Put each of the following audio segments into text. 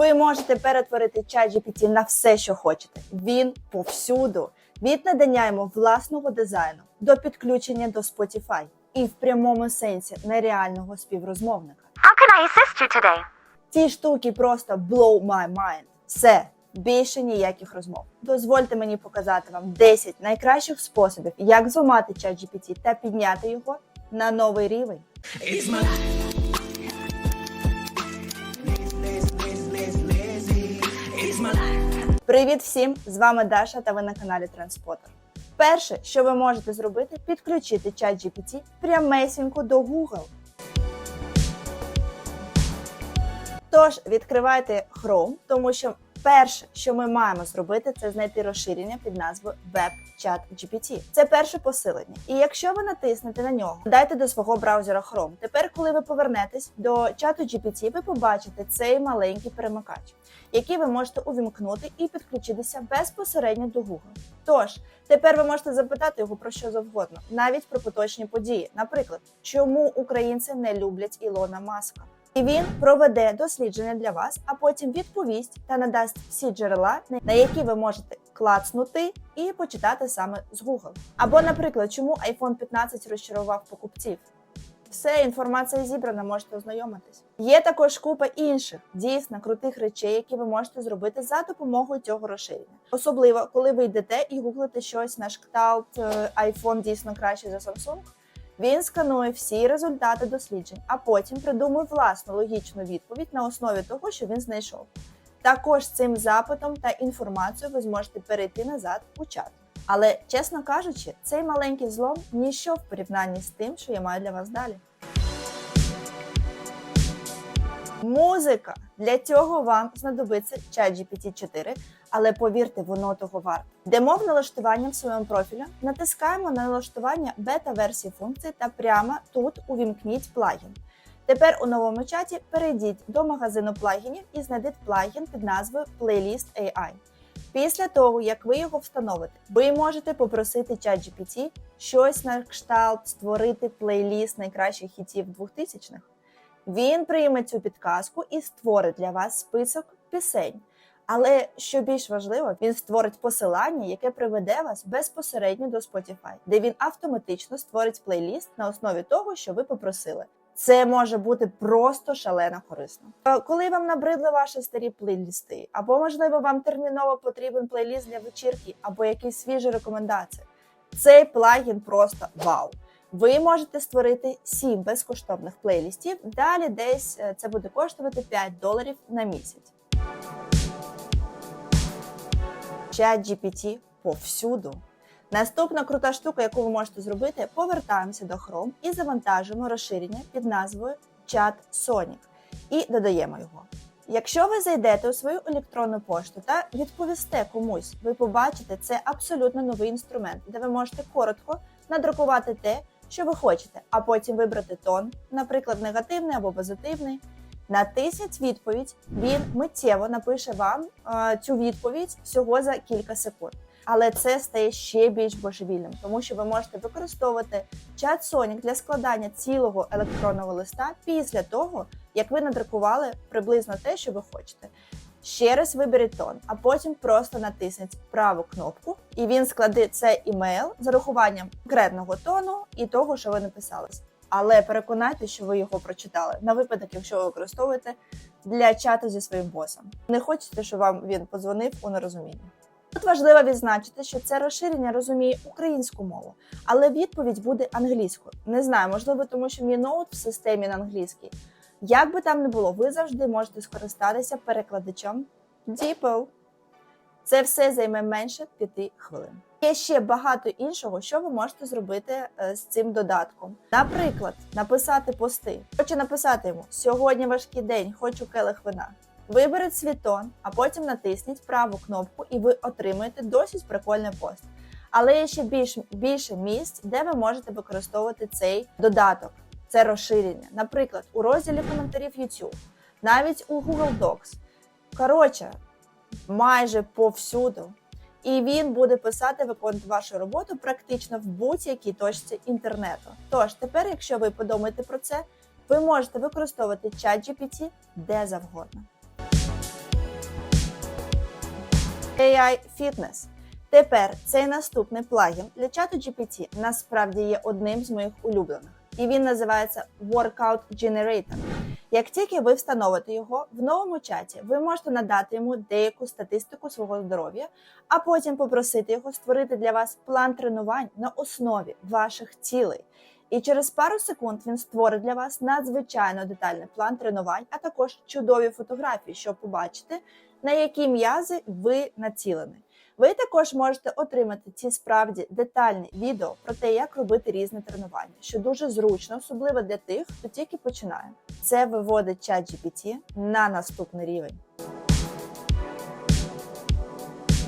Ви можете перетворити ChatGPT на все, що хочете. Він повсюду. Від надання йому власного дизайну до підключення до Spotify і в прямому сенсі нереального співрозмовника. How can I assist you today? Ці штуки просто blow my mind. Все, більше ніяких розмов. Дозвольте мені показати вам 10 найкращих способів, як зламати ChatGPT та підняти його на новий рівень. It's my Привіт всім! З вами Даша та ви на каналі Транспотер. Перше, що ви можете зробити, підключити чат GPT прямесінько до Google. Тож відкривайте Chrome, тому що перше, що ми маємо зробити, це знайти розширення під назвою WebChat GPT. Це перше посилення. І якщо ви натиснете на нього, дайте до свого браузера Chrome. Тепер, коли ви повернетесь до чату GPT, ви побачите цей маленький перемикач, який ви можете увімкнути і підключитися безпосередньо до Google. Тож тепер ви можете запитати його про що завгодно, навіть про поточні події. Наприклад, чому українці не люблять Ілона Маска. І він проведе дослідження для вас, а потім відповість та надасть всі джерела, на які ви можете клацнути і почитати саме з Google. Або, наприклад, чому iPhone 15 розчарував покупців. Все, інформація зібрана, можете ознайомитись. Є також купа інших дійсно крутих речей, які ви можете зробити за допомогою цього розширення. Особливо, коли ви йдете і гуглите щось на кшталт е, iPhone дійсно краще за Samsung. Він сканує всі результати досліджень, а потім придумує власну логічну відповідь на основі того, що він знайшов. Також цим запитом та інформацією ви зможете перейти назад у чат. Але, чесно кажучи, цей маленький злом ніщо в порівнянні з тим, що я маю для вас далі. Музика. Для цього вам знадобиться ChatGPT 4, але повірте, воно того варте. Йдемо в налаштування в своєму профілі, натискаємо на налаштування бета-версії функції та прямо тут увімкніть плагін. Тепер у новому чаті перейдіть до магазину плагінів і знайдіть плагін під назвою Playlist AI. Після того, як ви його встановите, ви можете попросити ChatGPT щось на кшталт створити плейліст найкращих хітів 2000-х. Він прийме цю підказку і створить для вас список пісень. Але що більш важливо, він створить посилання, яке приведе вас безпосередньо до Spotify, де він автоматично створить плейліст на основі того, що ви попросили. Це може бути просто шалено корисно. Е, Коли вам набридли ваші старі плейлісти, або можливо вам терміново потрібен плейліст для вечірки, або якісь свіжі рекомендації. Цей плагін просто вау. Ви можете створити 7 безкоштовних плейлістів. Далі десь е, це буде коштувати 5 доларів на місяць. Чат GPT повсюду. Наступна крута штука, яку ви можете зробити, повертаємося до Chrome і завантажуємо розширення під назвою Chat Sonic і додаємо його. Якщо ви зайдете у свою електронну пошту та відповісте комусь, ви побачите це абсолютно новий інструмент, де ви можете коротко надрукувати те, що ви хочете, а потім вибрати тон, наприклад, негативний або позитивний. Натисніть відповідь, він миттєво напише вам е, цю відповідь всього за кілька секунд. Але це стає ще більш божевільним, тому що ви можете використовувати чат Sonic для складання цілого електронного листа після того, як ви надрукували приблизно те, що ви хочете. Ще раз виберіть тон, а потім просто натисніть праву кнопку, і він складе цей імейл з урахуванням конкретного тону і того, що ви написали. Але переконайтеся, що ви його прочитали на випадок, якщо ви використовуєте для чату зі своїм босом. Не хочете, щоб вам він подзвонив у нерозумінні. Тут важливо відзначити, що це розширення розуміє українську мову, але відповідь буде англійською. Не знаю, можливо, тому що мій ноут в системі на англійській. Як би там не було, ви завжди можете скористатися перекладачем DeepL. Це все займе менше 5 хвилин. Є ще багато іншого, що ви можете зробити е, з цим додатком. Наприклад, написати пости. Хочу написати йому: сьогодні важкий день, хочу келих вина. Виберіть свій тон, а потім натисніть праву кнопку, і ви отримаєте досить прикольний пост. Але є ще більш, більше місць, де ви можете використовувати цей додаток, це розширення. Наприклад, у розділі коментарів YouTube, навіть у Google Docs. Коротше, майже повсюду. І він буде писати, виконувати вашу роботу практично в будь-якій точці інтернету. Тож тепер, якщо ви подумаєте про це, ви можете використовувати чат GPT де завгодно. AI Fitness. Тепер цей наступний плагін для чату GPT насправді є одним з моїх улюблених, і він називається Workout Generator. Як тільки ви встановите його в новому чаті, ви можете надати йому деяку статистику свого здоров'я, а потім попросити його створити для вас план тренувань на основі ваших цілей. І через пару секунд він створить для вас надзвичайно детальний план тренувань, а також чудові фотографії, щоб побачити, на які м'язи ви націлені. Ви також можете отримати ці справді детальні відео про те, як робити різні тренування, що дуже зручно, особливо для тих, хто тільки починає. Це виводить чат GPT на наступний рівень.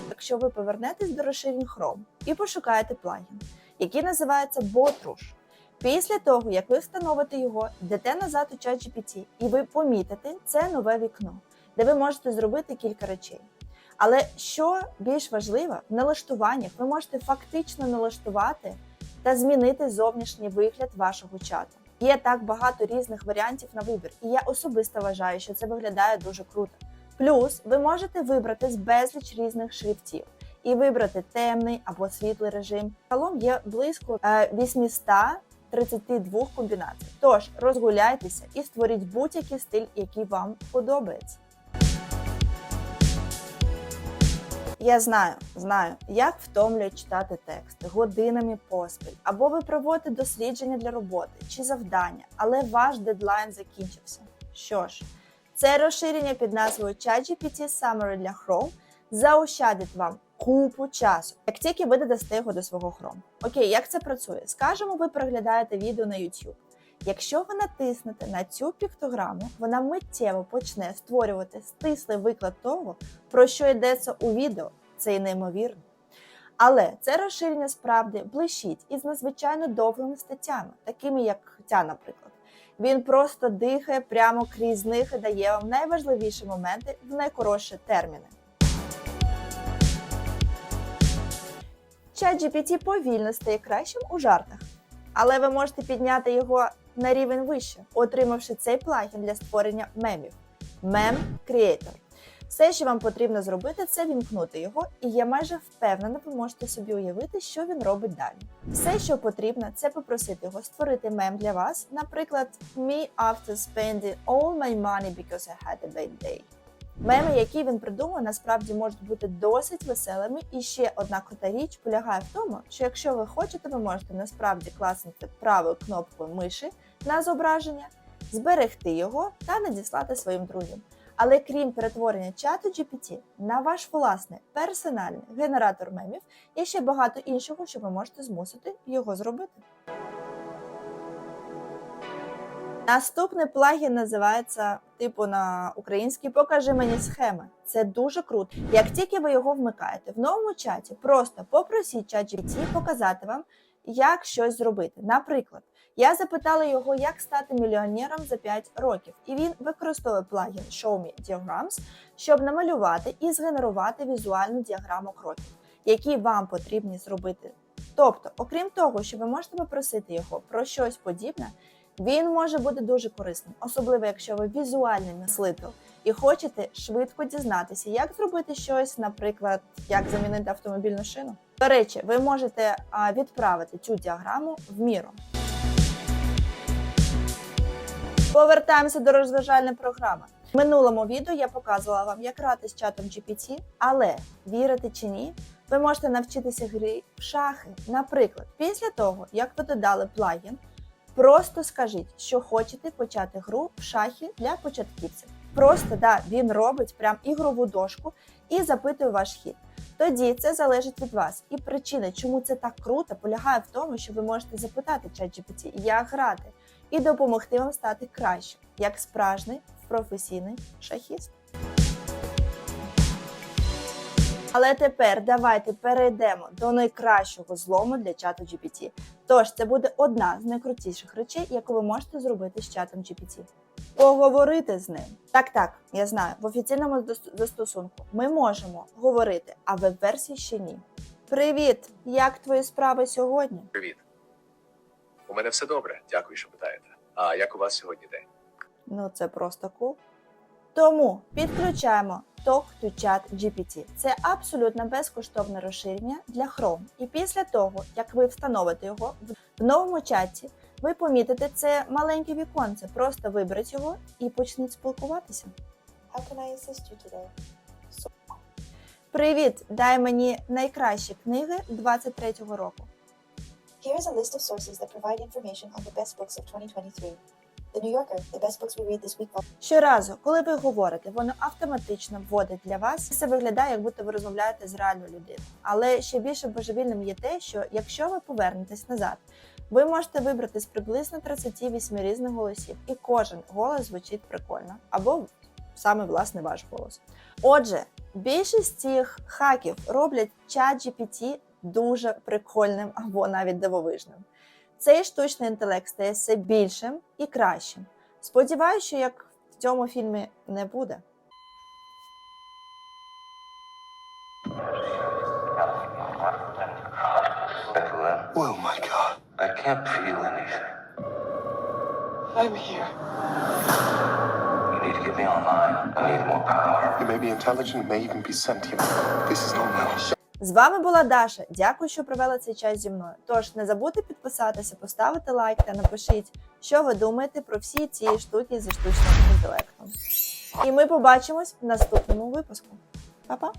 Якщо ви повернетесь до розширень Chrome і пошукаєте плагін, який називається Botrush, після того, як ви встановите його, йдете назад у чат GPT, і ви помітите це нове вікно, де ви можете зробити кілька речей. Але що більш важливо, в налаштуваннях ви можете фактично налаштувати та змінити зовнішній вигляд вашого чату. Є так багато різних варіантів на вибір, і я особисто вважаю, що це виглядає дуже круто. Плюс ви можете вибрати з безліч різних шрифтів і вибрати темний або світлий режим. Загалом є близько е, 832 комбінацій. Тож розгуляйтеся і створіть будь-який стиль, який вам подобається. Я знаю, знаю, як втомлює читати текст годинами поспіль, або ви проводите дослідження для роботи чи завдання, але ваш дедлайн закінчився. Що ж, це розширення під назвою ChatGPT Summary для Chrome заощадить вам купу часу, як тільки ви додасте його до свого Chrome. Окей, як це працює? Скажемо, ви переглядаєте відео на YouTube. Якщо ви натиснете на цю піктограму, вона миттєво почне створювати стислий виклад того, про що йдеться у відео. Це і неймовірно. Але це розширення справді блищить із надзвичайно довгими статтями, такими як ця, наприклад. Він просто дихає прямо крізь них і дає вам найважливіші моменти в найкоротші терміни. ChatGPT повільно стає кращим у жартах, але ви можете підняти його на рівень вище, отримавши цей плагін для створення мемів Mem Creator. Все, що вам потрібно зробити, це вімкнути його, і я майже впевнена, ви можете собі уявити, що він робить далі. Все, що потрібно, це попросити його створити мем для вас, наприклад, Me after spending all my money because I had a bad day. Меми, які він придумав, насправді можуть бути досить веселими. І ще одна крута річ полягає в тому, що якщо ви хочете, ви можете насправді класнути правою кнопкою миші на зображення, зберегти його та надіслати своїм друзям. Але крім перетворення чату GPT на ваш власний персональний генератор мемів, є ще багато іншого, що ви можете змусити його зробити. Наступний плагін називається типу на українській Покажи мені схеми. Це дуже круто. Як тільки ви його вмикаєте в новому чаті, просто попросіть ChatGPT показати вам, як щось зробити. Наприклад, я запитала його, як стати мільйонером за 5 років, і він використовує плагін Show Me Diagrams, щоб намалювати і згенерувати візуальну діаграму кроків, які вам потрібні зробити. Тобто, окрім того, що ви можете попросити його про щось подібне, він може бути дуже корисним, особливо якщо ви візуальний мислитель і хочете швидко дізнатися, як зробити щось, наприклад, як замінити автомобільну шину. До речі, ви можете відправити цю діаграму в міру. Повертаємося до розважальної програми. В минулому відео я показувала вам, як грати з чатом GPT, але вірите чи ні, ви можете навчитися гри в шахи. Наприклад, після того, як ви додали плагін, просто скажіть, що хочете почати гру в шахи для початківців. Просто да, він робить прям ігрову дошку і запитує ваш хід. Тоді це залежить від вас. І причина, чому це так круто, полягає в тому, що ви можете запитати ChatGPT, як грати, і допомогти вам стати кращим, як справжній професійний шахіст. Але тепер давайте перейдемо до найкращого злому для чату GPT. Тож це буде одна з найкрутіших речей, яку ви можете зробити з чатом GPT. Поговорити з ним. Так, так, я знаю, в офіційному застосунку ми можемо говорити, а в веб-версії ще ні. Привіт! Як твої справи сьогодні? Привіт. У мене все добре. Дякую, що питаєте. А як у вас сьогодні день? Ну, це просто кул. Тому підключаємо Talk to Chat GPT. Це абсолютно безкоштовне розширення для Chrome. І після того, як ви встановите його в новому чаті, ви помітите це маленьке віконце. Просто виберіть його і почніть спілкуватися. How can I assist you today? Привіт! Дай мені найкращі книги 23-го року. Here is a list of sources that provide information on the best books of 2023. The New Yorker, the best books we read this week. Щоразу, коли ви говорите, воно автоматично вводить для вас. Це виглядає, як будто ви розмовляєте з реальною людиною. Але ще більше божевільним є те, що якщо ви повернетесь назад, ви можете вибрати з приблизно 38 різних голосів, і кожен голос звучить прикольно, або саме власне ваш голос. Отже, більшість цих хаків роблять чат GPT дуже прикольним або навіть дивовижним. Цей штучний інтелект стає все більшим і кращим. Сподіваюся, що як в цьому фільмі не буде. Evelyn, Oh my god. I can't feel anything. I'm here. You need to get me online. I need more power. You may be intelligent, may even be sentient. This is not my З вами була Даша. Дякую, що провели цей час зі мною. Тож не забудьте підписатися, поставити лайк та напишіть, що ви думаєте про всі ці штуки зі штучним інтелектом. І ми побачимось в наступному випуску. Па-па!